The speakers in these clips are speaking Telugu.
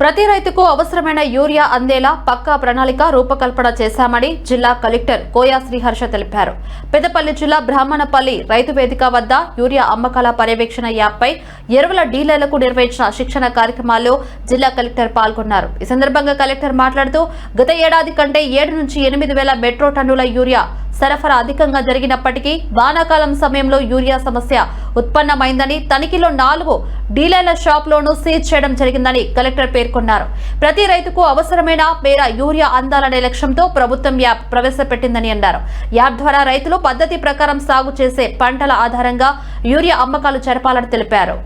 ప్రతి రైతుకు అవసరమైన యూరియా అందేలా పక్కా ప్రణాళిక రూపకల్పన చేశామని జిల్లా కలెక్టర్ కోయా శ్రీహర్ష తెలిపారు. పెద్దపల్లి జిల్లా బ్రాహ్మణపల్లి రైతు వేదిక వద్ద యూరియా అమ్మకాల పర్యవేక్షణ యాప్పై ఎరువుల డీలర్లకు నిర్వహించిన శిక్షణ కార్యక్రమాల్లో జిల్లా కలెక్టర్ పాల్గొన్నారు. ఈ సందర్భంగా కలెక్టర్ మాట్లాడుతూ గత ఏడాది కంటే ఏడు నుంచి ఎనిమిది వేల మెట్రో టన్నుల యూరియా సరఫరా అధికంగా జరిగినప్పటికీ వానాకాలం సమయంలో యూరియా సమస్య ఉత్పన్నమైందని తనిఖీలో నాలుగు డీలర్ల షాప్లోనూ సీజ్ చేయడం జరిగిందని కలెక్టర్ పేర్కొన్నారు. ప్రతి రైతుకు అవసరమైన మేర యూరియా అందాలనే లక్ష్యంతో ప్రభుత్వం యాప్ ప్రవేశపెట్టిందని అన్నారు. యాప్ ద్వారా రైతులు పద్ధతి ప్రకారం సాగు చేసే పంటల ఆధారంగా యూరియా అమ్మకాలు జరపాలని తెలిపారు.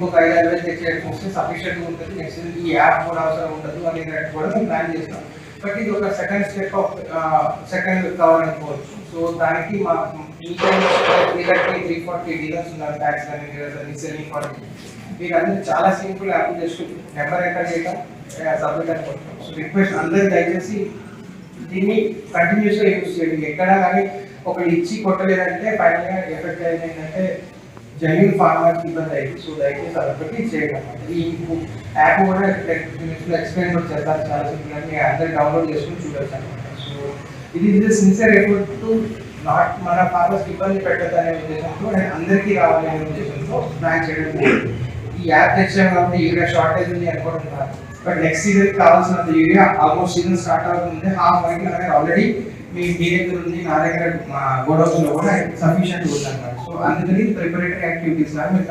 ఇంకొక ఐదు ఆరు వేలు తెచ్చేయడం వస్తే సఫిషియెంట్ ఉంటుంది. నెక్స్ట్ ఈ యాప్ కూడా అవసరం ఉండదు అనేది కూడా మేము ప్లాన్ చేస్తాం. బట్ ఇది ఒక second step of second cover అనుకోవచ్చు. సో దానికి మా ఈ వీళ్ళకి త్రీ ఫార్టీ డీలర్స్ ఉన్నారు ట్యాక్స్ కానీ డీలర్స్ సెల్లింగ్ ఫార్టీ వీరందరూ చాలా simple app just number enter చేయడం సబ్మిట్ అనుకుంటున్నాం సో రిక్వెస్ట్ అందరూ దయచేసి దీన్ని కంటిన్యూస్గా యూజ్ చేయండి. ఎక్కడ కానీ ఒకటి ఇచ్చి కొట్టలేదంటే ఫైనల్గా ఎఫెక్ట్ అయిందంటే ఏంటంటే జెన్యున్ ఫార్మర్ ఇబ్బంది అయింది సో దయచేసి అదొకటి చేయడం అన్నమాట. ఈ యాప్ కూడా ఎక్స్ప్లెయిన్ కూడా చేస్తారు చాలా సింపుల్ అని అందరు డౌన్లోడ్ చేసుకుని చూడొచ్చు అనమాట సో ఇది ఇది సిన్సియర్ ఎఫర్ట్ టు నాట్ మన ఫార్మర్స్కి ఇబ్బంది పెట్టదు అనే ఉద్దేశంతో అండ్ అందరికీ రావాలి అనే ఉద్దేశంతో ప్లాన్ చేయడం జరిగింది. ఈ యాప్ తెచ్చాం కాబట్టి యూరియా షార్టేజ్ ఉంది అనుకోవడం కాదు బట్ నెక్స్ట్ సీజన్ కావాల్సినంత యూరియా ఆల్మోస్ట్ సీజన్ స్టార్ట్ అవుతుంది హాఫ్ వరకు అనేది ఆల్రెడీ మీ మీ దగ్గర ఉంది నా దగ్గర మా గోడౌన్స్లో కూడా సఫిషియంట్ ఉంది అన్నమాట సో అందుకని ప్రిపరేటరీ యాక్టివిటీస్ లాగా మీరు